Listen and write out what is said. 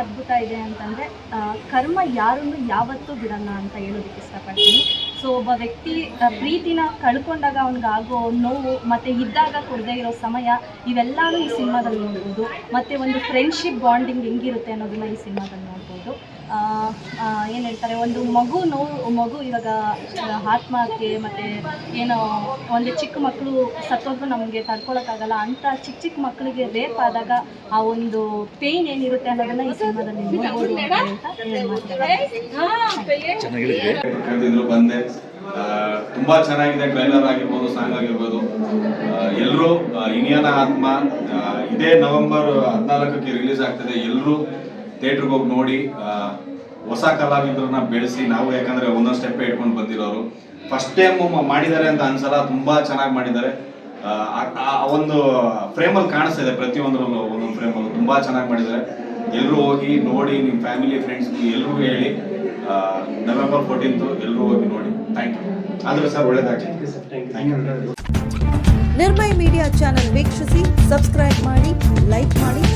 ಅದ್ಭುತ ಇದೆ ಅಂತಂದರೆ ಕರ್ಮ ಯಾರನ್ನು ಯಾವತ್ತೂ ಬಿಡಲ್ಲ ಅಂತ ಹೇಳೋದಕ್ಕೆ ಇಷ್ಟಪಡ್ತೀನಿ. ಸೊ ಒಬ್ಬ ವ್ಯಕ್ತಿ ಪ್ರೀತಿನ ಕಳ್ಕೊಂಡಾಗ ಆಗೋ ನೋವು, ಮತ್ತು ಇದ್ದಾಗ ಕೊಡದೇ ಇರೋ ಸಮಯ, ಇವೆಲ್ಲನೂ ಈ ಸಿನಿಮಾದಲ್ಲಿ ನೋಡ್ಬೋದು. ಮತ್ತು ಒಂದು ಫ್ರೆಂಡ್ಶಿಪ್ ಬಾಂಡಿಂಗ್ ಹೆಂಗಿರುತ್ತೆ ಅನ್ನೋದನ್ನ ಈ ಸಿನಿಮಾದಲ್ಲಿ ನೋಡ್ಬೋದು. ಏನು ಹೇಳ್ತಾರೆ ಒಂದು ಮಗು ನೋವು ಮಗು ಇವಾಗ ಆತ್ಮಹತ್ಯೆ ಮತ್ತು ಏನೋ ಒಂದು ಚಿಕ್ಕ ಮಕ್ಕಳು ಸತ್ತೋದ್ರು ನಮಗೆ ತಡ್ಕೊಳಕ್ಕಾಗಲ್ಲ ಅಂತ ಚಿಕ್ಕ ಚಿಕ್ಕ ಮಕ್ಕಳಿಗೆ ರೇಪ್ ಆದಾಗ ಆ ಒಂದು ಪೇಯ್ನ್ ಏನಿರುತ್ತೆ ಅನ್ನೋದನ್ನ ಈ ಸಿನಿಮಾದಲ್ಲಿ ನೋಡ್ಬೋದು ಅಂತ ಬಂದೆ. ತುಂಬಾ ಚೆನ್ನಾಗಿದೆ ಟ್ರೈಲರ್ ಆಗಿರ್ಬೋದು ಸಾಂಗ್ ಆಗಿರ್ಬೋದು. ಎಲ್ಲರೂ ಇನಿಯನ ಆತ್ಮ ಇದೇ ನವೆಂಬರ್ ಹದಿನಾಲ್ಕಕ್ಕೆ ರಿಲೀಸ್ ಆಗ್ತದೆ. ಎಲ್ಲರೂ ಥಿಯೇಟ್ರಿಗೆ ಹೋಗಿ ನೋಡಿ ಹೊಸ ಕಲಾವಿದರನ್ನ ಬೆಳೆಸಿ ನಾವು ಯಾಕಂದ್ರೆ ಒಂದೊಂದು ಸ್ಟೆಪ್ ಇಟ್ಕೊಂಡು ಬಂದಿರೋರು. ಫಸ್ಟ್ ಟೈಮ್ ಮಾಡಿದ್ದಾರೆ ಅಂತ ಅನ್ಸಲ್ಲ ತುಂಬಾ ಚೆನ್ನಾಗಿ ಮಾಡಿದ್ದಾರೆ. ಆ, ಒಂದು ಫ್ರೇಮಲ್ಲಿ ಕಾಣಿಸ್ತಾ ಇದೆ ಪ್ರತಿಯೊಂದರಲ್ಲೂ ಒಂದೊಂದು ಫ್ರೇಮಲ್ಲೂ ತುಂಬಾ ಚೆನ್ನಾಗಿ ಮಾಡಿದ್ದಾರೆ. ಎಲ್ಲರೂ ಹೋಗಿ ನೋಡಿ ನಿಮ್ಮ ಫ್ಯಾಮಿಲಿ ಫ್ರೆಂಡ್ಸ್ ಎಲ್ರಿಗೂ ಹೇಳಿ ನವೆಂಬರ್ ಫೋರ್ಟೀನ್ತು ಎಲ್ಲರೂ ಹೋಗಿ ನೋಡಿ. ಥ್ಯಾಂಕ್ ಯು ಆದ್ರೆ ಸರ್ ಒಳ್ಳೇದಾಗಲಿ. Thank you Nirmay media channel ವೀಕ್ಷಿಸಿ ಸಬ್ಸ್ಕ್ರೈಬ್ ಮಾಡಿ ಲೈಕ್ ಮಾಡಿ.